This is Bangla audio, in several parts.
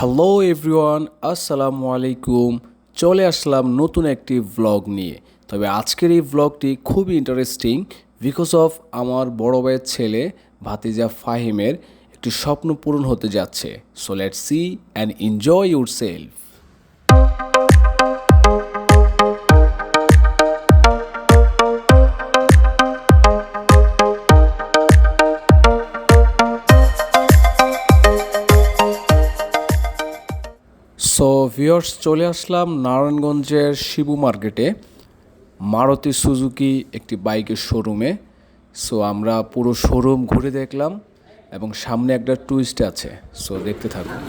হ্যালো এভরিওয়ান আসসালামু আলাইকুম চলে আসলাম নতুন একটি ব্লগ নিয়ে। তবে আজকের এই ব্লগটি খুবই ইন্টারেস্টিং বিকজ অফ আমার বড় ভাইয়ের ছেলে ভাতিজা ফাহিমের একটি স্বপ্ন পূরণ হতে যাচ্ছে। So let see and enjoy yourself so viewers চলে আসলাম নারায়ণগঞ্জের শিবু মার্কেটে, মারুতি সুজুকি একটি বাইকের শোরুমে। সো আমরা পুরো শোরুম ঘুরে দেখলাম এবং সামনে একটা টুইস্ট আছে। সো দেখতে থাকুন।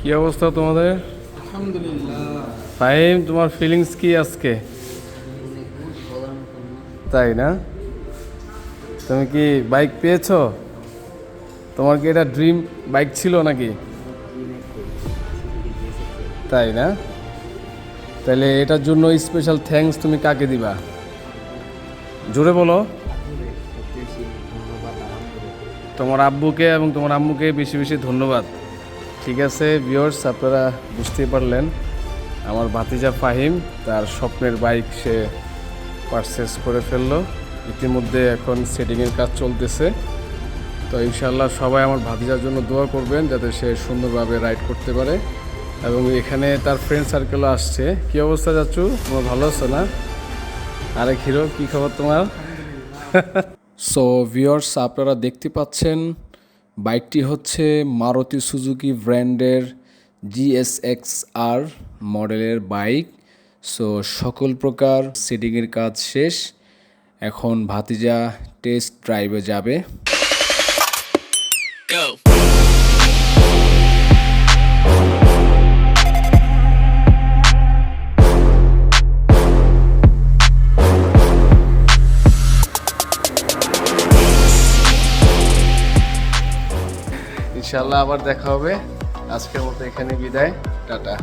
কি অবস্থা তোমাদের? ফাহিম, তোমার ফিলিংস কি আজকে? তাই না? তুমি কি বাইক পেয়েছ? তোমার কি এটা ড্রিম বাইক ছিল নাকি? তাই না? তাহলে এটার জন্য স্পেশাল থ্যাঙ্কস তুমি কাকে দিবা? জোরে বলো। তোমার আব্বুকে এবং তোমার আম্মুকে বেশি বেশি ধন্যবাদ। ঠিক আছে ভিওর্স আপনারা বুঝতেই পারলেন, আমার ভাতিজা ফাহিম, তার স্বপ্নের বাইক সে পারচেস করে ফেলল। ইতিমধ্যে এখন সেটিংয়ের কাজ চলতেছে। তো ইনশাল্লাহ সবাই আমার ভাতিজার জন্য দোয়া করবেন, যাতে সে সুন্দরভাবে রাইড করতে পারে। এবং এখানে তার ফ্রেন্ড সার্কেলও আসছে। কি অবস্থা যাচ্ছু তোমার ভালো আছো না? আরেক হিরো কি খবর তোমার? সো ভিওর্স আপনারা দেখতে পাচ্ছেন বাইকটি হচ্ছে মারুতি সুজুকি ব্র্যান্ডের জিএসএক্স আর মডেলের বাইক। সো সকল প্রকার সেটিংয়ের কাজ শেষ। এখন ভাতিজা টেস্ট ড্রাইভে যাবে। ইনশাল্লাহ আবার দেখা হবে। আজকের মতো এখানে বিদায়। টাটা।